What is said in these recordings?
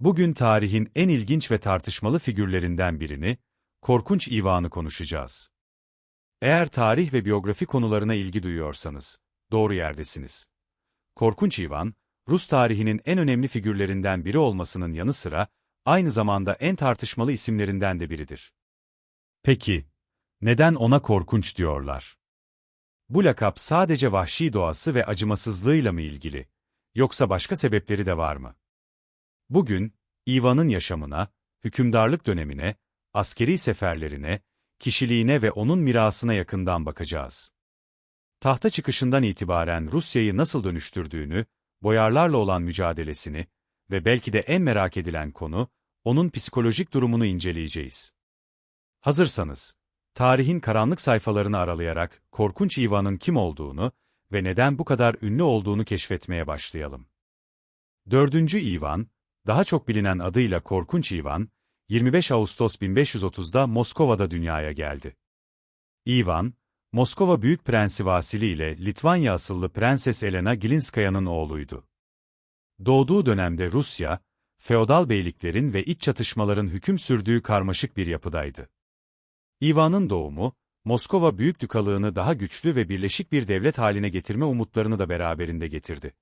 Bugün tarihin en ilginç ve tartışmalı figürlerinden birini, Korkunç İvan'ı konuşacağız. Eğer tarih ve biyografi konularına ilgi duyuyorsanız, doğru yerdesiniz. Korkunç İvan, Rus tarihinin en önemli figürlerinden biri olmasının yanı sıra, aynı zamanda en tartışmalı isimlerinden de biridir. Peki, neden ona korkunç diyorlar? Bu lakap sadece vahşi doğası ve acımasızlığıyla mı ilgili, yoksa başka sebepleri de var mı? Bugün, İvan'ın yaşamına, hükümdarlık dönemine, askeri seferlerine, kişiliğine ve onun mirasına yakından bakacağız. Tahta çıkışından itibaren Rusya'yı nasıl dönüştürdüğünü, boyarlarla olan mücadelesini ve belki de en merak edilen konu, onun psikolojik durumunu inceleyeceğiz. Hazırsanız, tarihin karanlık sayfalarını aralayarak Korkunç İvan'ın kim olduğunu ve neden bu kadar ünlü olduğunu keşfetmeye başlayalım. 4. İvan, daha çok bilinen adıyla Korkunç İvan, 25 Ağustos 1530'da Moskova'da dünyaya geldi. İvan, Moskova Büyük Prensi Vasili ile Litvanya asıllı Prenses Elena Gilinskaya'nın oğluydu. Doğduğu dönemde Rusya, feodal beyliklerin ve iç çatışmaların hüküm sürdüğü karmaşık bir yapıdaydı. İvan'ın doğumu, Moskova Büyüklükalığını daha güçlü ve birleşik bir devlet haline getirme umutlarını da beraberinde getirdi.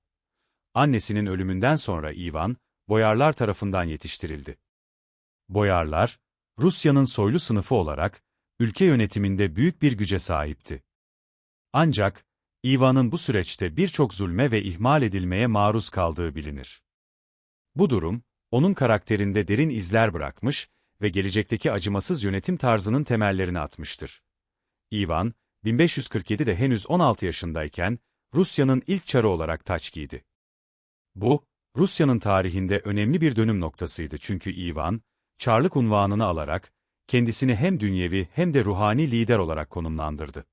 Annesinin ölümünden sonra İvan, boyarlar tarafından yetiştirildi. Boyarlar, Rusya'nın soylu sınıfı olarak, ülke yönetiminde büyük bir güce sahipti. Ancak, İvan'ın bu süreçte birçok zulme ve ihmal edilmeye maruz kaldığı bilinir. Bu durum, onun karakterinde derin izler bırakmış ve gelecekteki acımasız yönetim tarzının temellerini atmıştır. İvan, 1547'de henüz 16 yaşındayken, Rusya'nın ilk çarı olarak taç giydi. Bu, Rusya'nın tarihinde önemli bir dönüm noktasıydı çünkü İvan, Çarlık unvanını alarak, kendisini hem dünyevi hem de ruhani lider olarak konumlandırdı.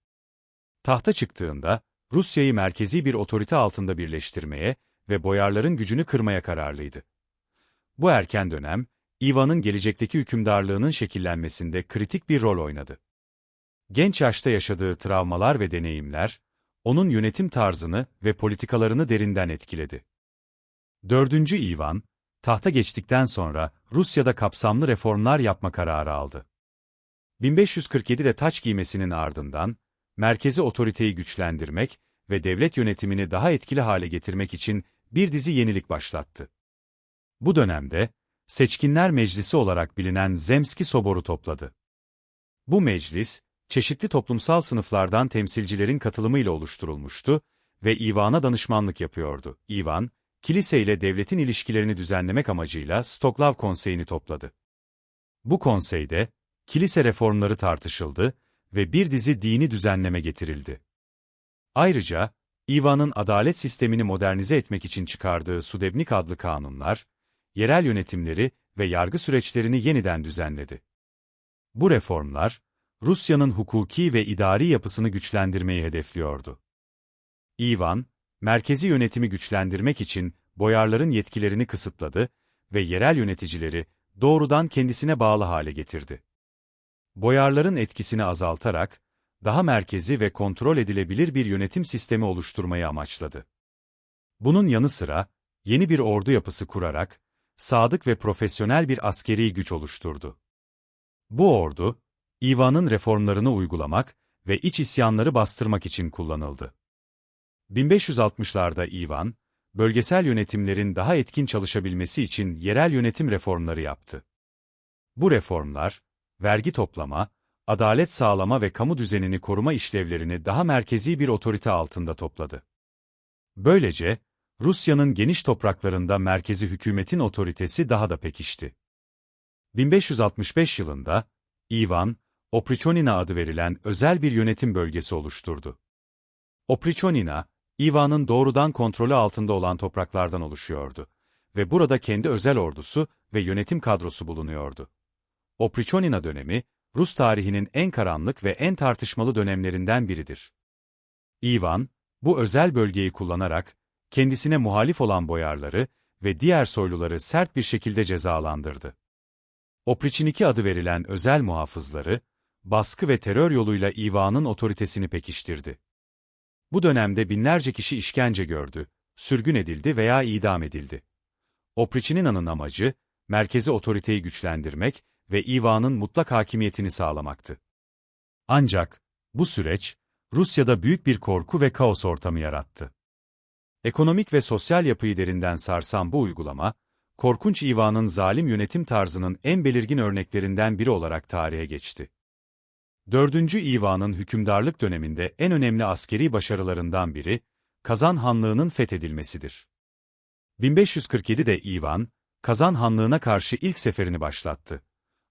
Tahta çıktığında, Rusya'yı merkezi bir otorite altında birleştirmeye ve boyarların gücünü kırmaya kararlıydı. Bu erken dönem, İvan'ın gelecekteki hükümdarlığının şekillenmesinde kritik bir rol oynadı. Genç yaşta yaşadığı travmalar ve deneyimler, onun yönetim tarzını ve politikalarını derinden etkiledi. 4. İvan, tahta geçtikten sonra Rusya'da kapsamlı reformlar yapma kararı aldı. 1547'de taç giymesinin ardından, merkezi otoriteyi güçlendirmek ve devlet yönetimini daha etkili hale getirmek için bir dizi yenilik başlattı. Bu dönemde, Seçkinler Meclisi olarak bilinen Zemski Sobor'u topladı. Bu meclis, çeşitli toplumsal sınıflardan temsilcilerin katılımıyla oluşturulmuştu ve İvan'a danışmanlık yapıyordu. İvan, kilise ile devletin ilişkilerini düzenlemek amacıyla Stoklav Konseyi'ni topladı. Bu konseyde, kilise reformları tartışıldı ve bir dizi dini düzenleme getirildi. Ayrıca, İvan'ın adalet sistemini modernize etmek için çıkardığı Sudebnik adlı kanunlar, yerel yönetimleri ve yargı süreçlerini yeniden düzenledi. Bu reformlar, Rusya'nın hukuki ve idari yapısını güçlendirmeyi hedefliyordu. İvan, merkezi yönetimi güçlendirmek için boyarların yetkilerini kısıtladı ve yerel yöneticileri doğrudan kendisine bağlı hale getirdi. Boyarların etkisini azaltarak, daha merkezi ve kontrol edilebilir bir yönetim sistemi oluşturmayı amaçladı. Bunun yanı sıra, yeni bir ordu yapısı kurarak, sadık ve profesyonel bir askeri güç oluşturdu. Bu ordu, İvan'ın reformlarını uygulamak ve iç isyanları bastırmak için kullanıldı. 1560'larda İvan, bölgesel yönetimlerin daha etkin çalışabilmesi için yerel yönetim reformları yaptı. Bu reformlar, vergi toplama, adalet sağlama ve kamu düzenini koruma işlevlerini daha merkezi bir otorite altında topladı. Böylece, Rusya'nın geniş topraklarında merkezi hükümetin otoritesi daha da pekişti. 1565 yılında, İvan, Oprichonina adı verilen özel bir yönetim bölgesi oluşturdu. Oprichonina, İvan'ın doğrudan kontrolü altında olan topraklardan oluşuyordu ve burada kendi özel ordusu ve yönetim kadrosu bulunuyordu. Oprichonina dönemi, Rus tarihinin en karanlık ve en tartışmalı dönemlerinden biridir. İvan, bu özel bölgeyi kullanarak, kendisine muhalif olan boyarları ve diğer soyluları sert bir şekilde cezalandırdı. Opriçiniki adı verilen özel muhafızları, baskı ve terör yoluyla İvan'ın otoritesini pekiştirdi. Bu dönemde binlerce kişi işkence gördü, sürgün edildi veya idam edildi. Opriçinina'nın amacı, merkezi otoriteyi güçlendirmek ve İvan'ın mutlak hakimiyetini sağlamaktı. Ancak, bu süreç, Rusya'da büyük bir korku ve kaos ortamı yarattı. Ekonomik ve sosyal yapıyı derinden sarsan bu uygulama, korkunç İvan'ın zalim yönetim tarzının en belirgin örneklerinden biri olarak tarihe geçti. 4. İvan'ın hükümdarlık döneminde en önemli askeri başarılarından biri, Kazan Hanlığı'nın fethedilmesidir. 1547'de İvan, Kazan Hanlığı'na karşı ilk seferini başlattı.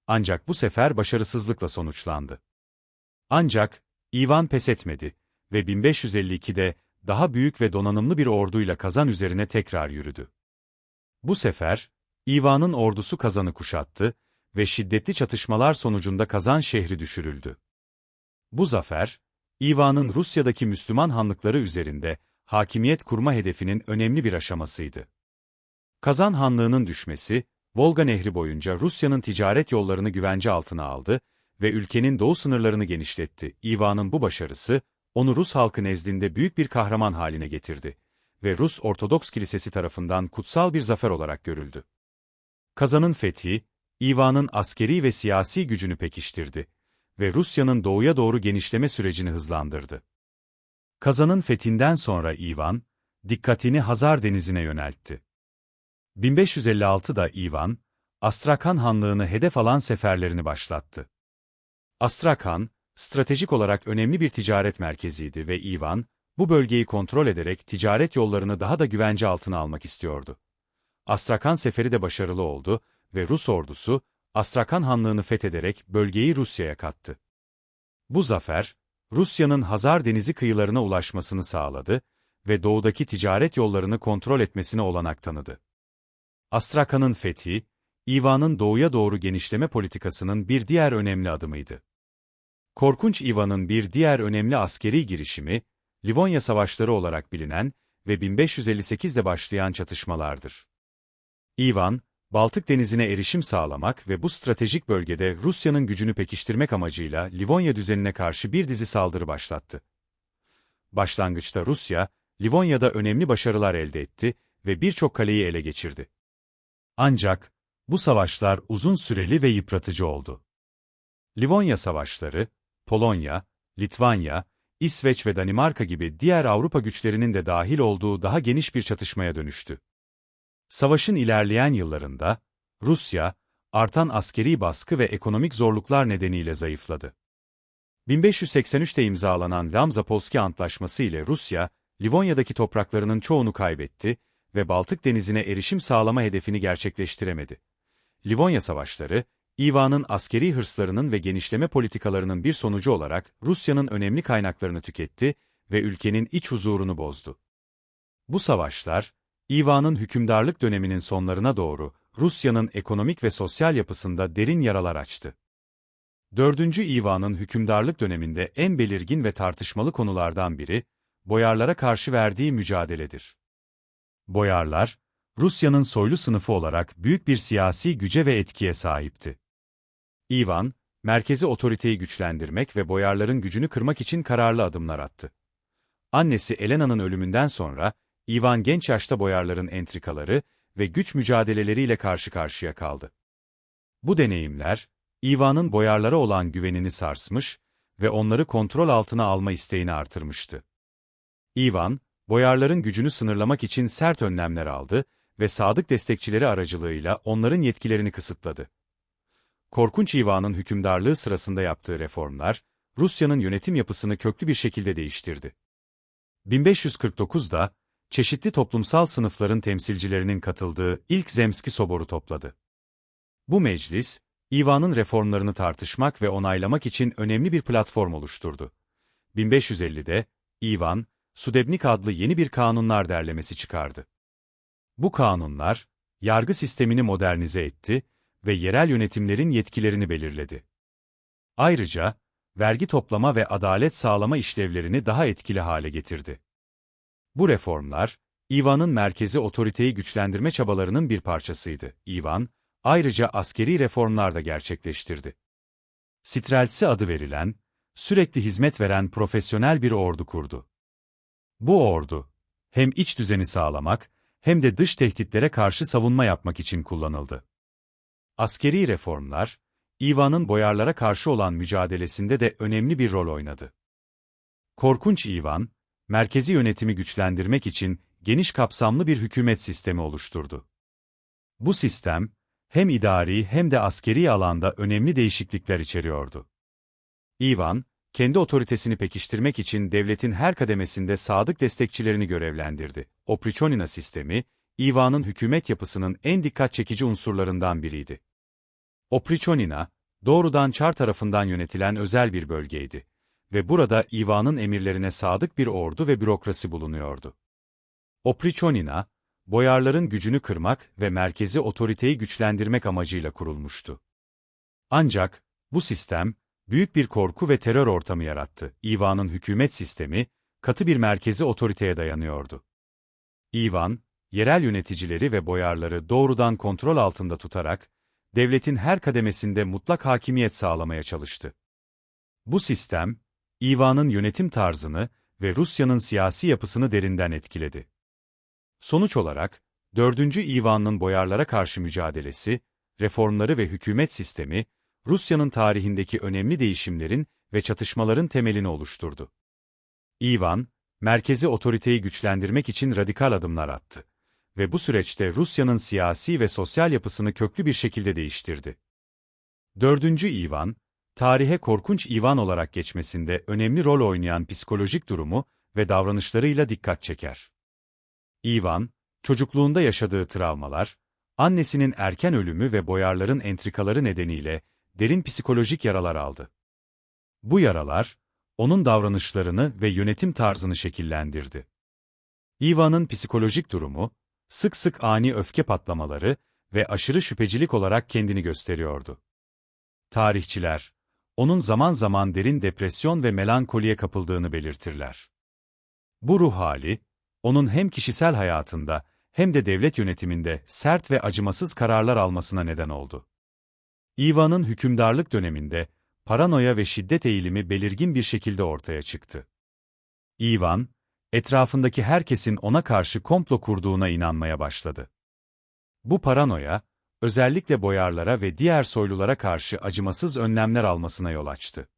Ancak bu sefer başarısızlıkla sonuçlandı. Ancak, İvan pes etmedi ve 1552'de daha büyük ve donanımlı bir orduyla Kazan üzerine tekrar yürüdü. Bu sefer, İvan'ın ordusu Kazan'ı kuşattı ve şiddetli çatışmalar sonucunda Kazan şehri düşürüldü. Bu zafer, İvan'ın Rusya'daki Müslüman hanlıkları üzerinde hakimiyet kurma hedefinin önemli bir aşamasıydı. Kazan Hanlığı'nın düşmesi, Volga Nehri boyunca Rusya'nın ticaret yollarını güvence altına aldı ve ülkenin doğu sınırlarını genişletti. İvan'ın bu başarısı, onu Rus halkı nezdinde büyük bir kahraman haline getirdi ve Rus Ortodoks Kilisesi tarafından kutsal bir zafer olarak görüldü. Kazan'ın fethi, İvan'ın askeri ve siyasi gücünü pekiştirdi ve Rusya'nın doğuya doğru genişleme sürecini hızlandırdı. Kazan'ın fethinden sonra İvan, dikkatini Hazar Denizi'ne yöneltti. 1556'da İvan, Astrakhan Hanlığı'nı hedef alan seferlerini başlattı. Astrakhan, stratejik olarak önemli bir ticaret merkeziydi ve İvan, bu bölgeyi kontrol ederek ticaret yollarını daha da güvence altına almak istiyordu. Astrakhan seferi de başarılı oldu ve Rus ordusu, Astrakhan Hanlığı'nı fethederek bölgeyi Rusya'ya kattı. Bu zafer, Rusya'nın Hazar Denizi kıyılarına ulaşmasını sağladı ve doğudaki ticaret yollarını kontrol etmesine olanak tanıdı. Astrakhan'ın fethi, İvan'ın doğuya doğru genişleme politikasının bir diğer önemli adımıydı. Korkunç İvan'ın bir diğer önemli askeri girişimi, Livonya Savaşları olarak bilinen ve 1558'de başlayan çatışmalardır. İvan, Baltık Denizi'ne erişim sağlamak ve bu stratejik bölgede Rusya'nın gücünü pekiştirmek amacıyla Livonya düzenine karşı bir dizi saldırı başlattı. Başlangıçta Rusya, Livonya'da önemli başarılar elde etti ve birçok kaleyi ele geçirdi. Ancak, bu savaşlar uzun süreli ve yıpratıcı oldu. Livonya Savaşları, Polonya, Litvanya, İsveç ve Danimarka gibi diğer Avrupa güçlerinin de dahil olduğu daha geniş bir çatışmaya dönüştü. Savaşın ilerleyen yıllarında, Rusya, artan askeri baskı ve ekonomik zorluklar nedeniyle zayıfladı. 1583'te imzalanan Lamzapolski Antlaşması ile Rusya, Livonya'daki topraklarının çoğunu kaybetti ve Baltık Denizi'ne erişim sağlama hedefini gerçekleştiremedi. Livonya Savaşları, İvan'ın askeri hırslarının ve genişleme politikalarının bir sonucu olarak Rusya'nın önemli kaynaklarını tüketti ve ülkenin iç huzurunu bozdu. Bu savaşlar, İvan'ın hükümdarlık döneminin sonlarına doğru Rusya'nın ekonomik ve sosyal yapısında derin yaralar açtı. 4. İvan'ın hükümdarlık döneminde en belirgin ve tartışmalı konulardan biri, boyarlara karşı verdiği mücadeledir. Boyarlar, Rusya'nın soylu sınıfı olarak büyük bir siyasi güce ve etkiye sahipti. İvan, merkezi otoriteyi güçlendirmek ve boyarların gücünü kırmak için kararlı adımlar attı. Annesi Elena'nın ölümünden sonra, İvan genç yaşta boyarların entrikaları ve güç mücadeleleriyle karşı karşıya kaldı. Bu deneyimler, İvan'ın boyarlara olan güvenini sarsmış ve onları kontrol altına alma isteğini artırmıştı. İvan, boyarların gücünü sınırlamak için sert önlemler aldı ve sadık destekçileri aracılığıyla onların yetkilerini kısıtladı. Korkunç İvan'ın hükümdarlığı sırasında yaptığı reformlar, Rusya'nın yönetim yapısını köklü bir şekilde değiştirdi. 1549'da, çeşitli toplumsal sınıfların temsilcilerinin katıldığı ilk Zemski Soboru topladı. Bu meclis, İvan'ın reformlarını tartışmak ve onaylamak için önemli bir platform oluşturdu. 1550'de, İvan, Sudebnik adlı yeni bir kanunlar derlemesi çıkardı. Bu kanunlar, yargı sistemini modernize etti ve yerel yönetimlerin yetkilerini belirledi. Ayrıca, vergi toplama ve adalet sağlama işlevlerini daha etkili hale getirdi. Bu reformlar, İvan'ın merkezi otoriteyi güçlendirme çabalarının bir parçasıydı. İvan, ayrıca askeri reformlar da gerçekleştirdi. Streltsi adı verilen, sürekli hizmet veren profesyonel bir ordu kurdu. Bu ordu, hem iç düzeni sağlamak, hem de dış tehditlere karşı savunma yapmak için kullanıldı. Askeri reformlar, İvan'ın boyarlara karşı olan mücadelesinde de önemli bir rol oynadı. Korkunç İvan, merkezi yönetimi güçlendirmek için geniş kapsamlı bir hükümet sistemi oluşturdu. Bu sistem, hem idari hem de askeri alanda önemli değişiklikler içeriyordu. İvan, kendi otoritesini pekiştirmek için devletin her kademesinde sadık destekçilerini görevlendirdi. Opriçonina sistemi, İvan'ın hükümet yapısının en dikkat çekici unsurlarından biriydi. Opriçonina, doğrudan Çar tarafından yönetilen özel bir bölgeydi ve burada İvan'ın emirlerine sadık bir ordu ve bürokrasi bulunuyordu. Opriçonina, boyarların gücünü kırmak ve merkezi otoriteyi güçlendirmek amacıyla kurulmuştu. Ancak, bu sistem, büyük bir korku ve terör ortamı yarattı. İvan'ın hükümet sistemi, katı bir merkezi otoriteye dayanıyordu. İvan, yerel yöneticileri ve boyarları doğrudan kontrol altında tutarak, devletin her kademesinde mutlak hakimiyet sağlamaya çalıştı. Bu sistem, İvan'ın yönetim tarzını ve Rusya'nın siyasi yapısını derinden etkiledi. Sonuç olarak, 4. İvan'ın boyarlara karşı mücadelesi, reformları ve hükümet sistemi, Rusya'nın tarihindeki önemli değişimlerin ve çatışmaların temelini oluşturdu. İvan, merkezi otoriteyi güçlendirmek için radikal adımlar attı ve bu süreçte Rusya'nın siyasi ve sosyal yapısını köklü bir şekilde değiştirdi. 4. İvan, tarihe korkunç İvan olarak geçmesinde önemli rol oynayan psikolojik durumu ve davranışlarıyla dikkat çeker. İvan, çocukluğunda yaşadığı travmalar, annesinin erken ölümü ve boyarların entrikaları nedeniyle derin psikolojik yaralar aldı. Bu yaralar, onun davranışlarını ve yönetim tarzını şekillendirdi. Ivan'ın psikolojik durumu, sık sık ani öfke patlamaları ve aşırı şüphecilik olarak kendini gösteriyordu. Tarihçiler, onun zaman zaman derin depresyon ve melankoliye kapıldığını belirtirler. Bu ruh hali, onun hem kişisel hayatında hem de devlet yönetiminde sert ve acımasız kararlar almasına neden oldu. Ivan'ın hükümdarlık döneminde paranoya ve şiddet eğilimi belirgin bir şekilde ortaya çıktı. Ivan, etrafındaki herkesin ona karşı komplo kurduğuna inanmaya başladı. Bu paranoya, özellikle boyarlara ve diğer soylulara karşı acımasız önlemler almasına yol açtı.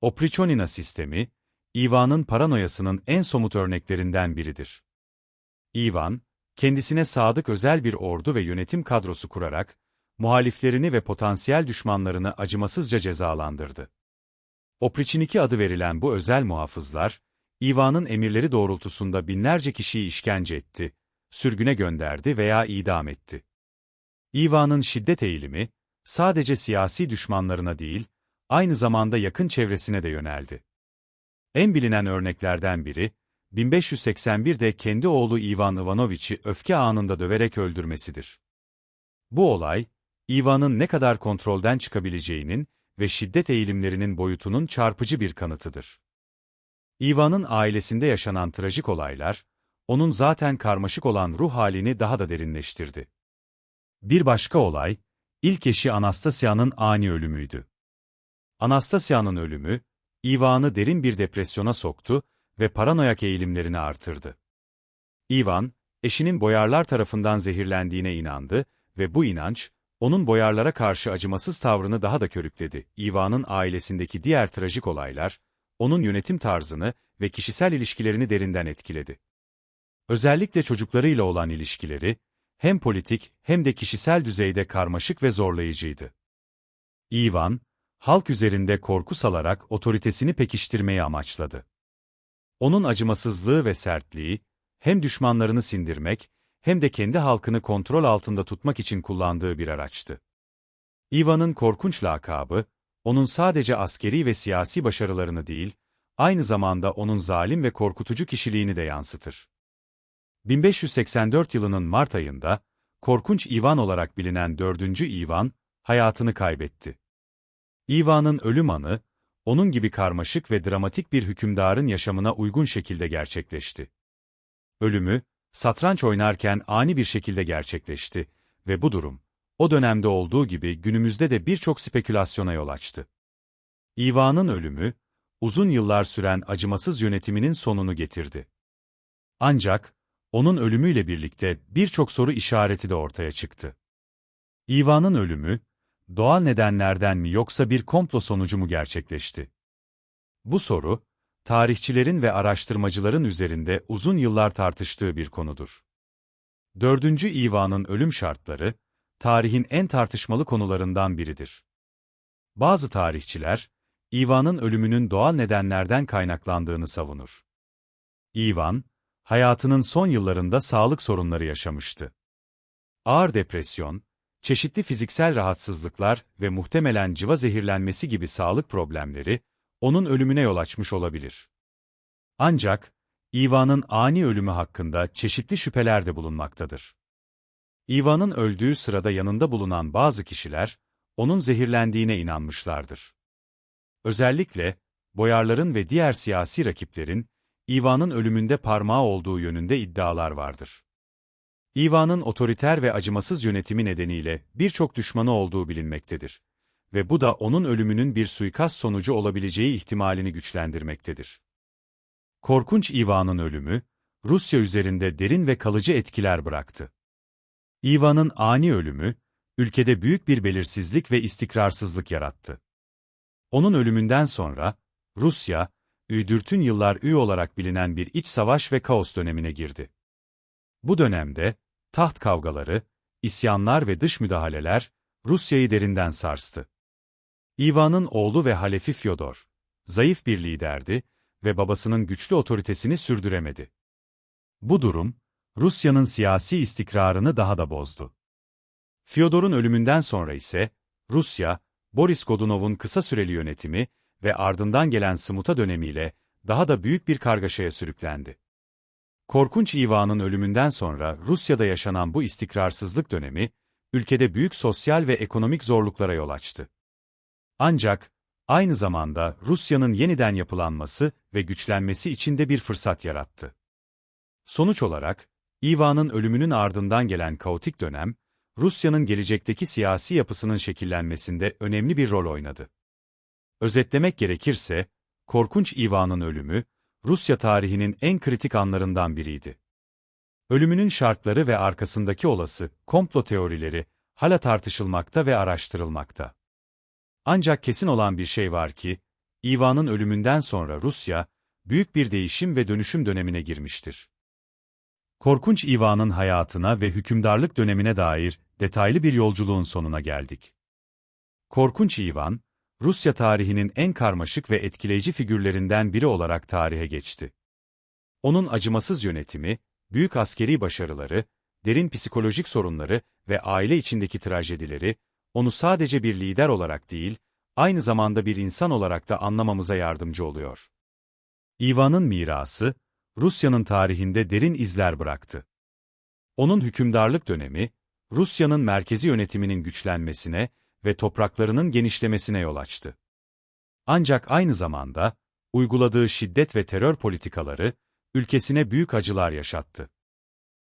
Opriçonina sistemi, Ivan'ın paranoyasının en somut örneklerinden biridir. Ivan, kendisine sadık özel bir ordu ve yönetim kadrosu kurarak, muhaliflerini ve potansiyel düşmanlarını acımasızca cezalandırdı. Opriçiniki adı verilen bu özel muhafızlar, İvan'ın emirleri doğrultusunda binlerce kişiyi işkence etti, sürgüne gönderdi veya idam etti. İvan'ın şiddet eğilimi, sadece siyasi düşmanlarına değil, aynı zamanda yakın çevresine de yöneldi. En bilinen örneklerden biri, 1581'de kendi oğlu Ivan Ivanoviç'i öfke anında döverek öldürmesidir. Bu olay, Ivan'ın ne kadar kontrolden çıkabileceğinin ve şiddet eğilimlerinin boyutunun çarpıcı bir kanıtıdır. Ivan'ın ailesinde yaşanan trajik olaylar, onun zaten karmaşık olan ruh halini daha da derinleştirdi. Bir başka olay, ilk eşi Anastasia'nın ani ölümüydü. Anastasia'nın ölümü, Ivan'ı derin bir depresyona soktu ve paranoyak eğilimlerini artırdı. Ivan, eşinin boyarlar tarafından zehirlendiğine inandı ve bu inanç, onun boyarlara karşı acımasız tavrını daha da körükledi. Ivan'ın ailesindeki diğer trajik olaylar, onun yönetim tarzını ve kişisel ilişkilerini derinden etkiledi. Özellikle çocuklarıyla olan ilişkileri, hem politik hem de kişisel düzeyde karmaşık ve zorlayıcıydı. Ivan, halk üzerinde korku salarak otoritesini pekiştirmeyi amaçladı. Onun acımasızlığı ve sertliği, hem düşmanlarını sindirmek, hem de kendi halkını kontrol altında tutmak için kullandığı bir araçtı. Ivan'ın korkunç lakabı, onun sadece askeri ve siyasi başarılarını değil, aynı zamanda onun zalim ve korkutucu kişiliğini de yansıtır. 1584 yılının Mart ayında, Korkunç Ivan olarak bilinen 4. Ivan, hayatını kaybetti. Ivan'ın ölüm anı, onun gibi karmaşık ve dramatik bir hükümdarın yaşamına uygun şekilde gerçekleşti. Ölümü, satranç oynarken ani bir şekilde gerçekleşti ve bu durum, o dönemde olduğu gibi günümüzde de birçok spekülasyona yol açtı. İvan'ın ölümü, uzun yıllar süren acımasız yönetiminin sonunu getirdi. Ancak, onun ölümüyle birlikte birçok soru işareti de ortaya çıktı. İvan'ın ölümü, doğal nedenlerden mi yoksa bir komplo sonucu mu gerçekleşti? Bu soru, tarihçilerin ve araştırmacıların üzerinde uzun yıllar tartıştığı bir konudur. 4. İvan'ın ölüm şartları, tarihin en tartışmalı konularından biridir. Bazı tarihçiler, İvan'ın ölümünün doğal nedenlerden kaynaklandığını savunur. İvan, hayatının son yıllarında sağlık sorunları yaşamıştı. Ağır depresyon, çeşitli fiziksel rahatsızlıklar ve muhtemelen cıva zehirlenmesi gibi sağlık problemleri, onun ölümüne yol açmış olabilir. Ancak, İvan'ın ani ölümü hakkında çeşitli şüpheler de bulunmaktadır. İvan'ın öldüğü sırada yanında bulunan bazı kişiler, onun zehirlendiğine inanmışlardır. Özellikle, boyarların ve diğer siyasi rakiplerin, İvan'ın ölümünde parmağı olduğu yönünde iddialar vardır. İvan'ın otoriter ve acımasız yönetimi nedeniyle birçok düşmanı olduğu bilinmektedir. Ve bu da onun ölümünün bir suikast sonucu olabileceği ihtimalini güçlendirmektedir. Korkunç İvan'ın ölümü, Rusya üzerinde derin ve kalıcı etkiler bıraktı. İvan'ın ani ölümü, ülkede büyük bir belirsizlik ve istikrarsızlık yarattı. Onun ölümünden sonra, Rusya, Üydürt'ün yıllar üy olarak bilinen bir iç savaş ve kaos dönemine girdi. Bu dönemde, taht kavgaları, isyanlar ve dış müdahaleler, Rusya'yı derinden sarstı. İvan'ın oğlu ve halefi Fyodor, zayıf bir liderdi ve babasının güçlü otoritesini sürdüremedi. Bu durum, Rusya'nın siyasi istikrarını daha da bozdu. Fyodor'un ölümünden sonra ise, Rusya, Boris Godunov'un kısa süreli yönetimi ve ardından gelen Smuta dönemiyle daha da büyük bir kargaşaya sürüklendi. Korkunç İva'nın ölümünden sonra Rusya'da yaşanan bu istikrarsızlık dönemi, ülkede büyük sosyal ve ekonomik zorluklara yol açtı. Ancak, aynı zamanda Rusya'nın yeniden yapılanması ve güçlenmesi için de bir fırsat yarattı. Sonuç olarak, İva'nın ölümünün ardından gelen kaotik dönem, Rusya'nın gelecekteki siyasi yapısının şekillenmesinde önemli bir rol oynadı. Özetlemek gerekirse, Korkunç İva'nın ölümü, Rusya tarihinin en kritik anlarından biriydi. Ölümünün şartları ve arkasındaki olası komplo teorileri hala tartışılmakta ve araştırılmakta. Ancak kesin olan bir şey var ki, İvan'ın ölümünden sonra Rusya, büyük bir değişim ve dönüşüm dönemine girmiştir. Korkunç İvan'ın hayatına ve hükümdarlık dönemine dair detaylı bir yolculuğun sonuna geldik. Korkunç İvan, Rusya tarihinin en karmaşık ve etkileyici figürlerinden biri olarak tarihe geçti. Onun acımasız yönetimi, büyük askeri başarıları, derin psikolojik sorunları ve aile içindeki trajedileri, onu sadece bir lider olarak değil, aynı zamanda bir insan olarak da anlamamıza yardımcı oluyor. İvan'ın mirası, Rusya'nın tarihinde derin izler bıraktı. Onun hükümdarlık dönemi, Rusya'nın merkezi yönetiminin güçlenmesine ve topraklarının genişlemesine yol açtı. Ancak aynı zamanda, uyguladığı şiddet ve terör politikaları, ülkesine büyük acılar yaşattı.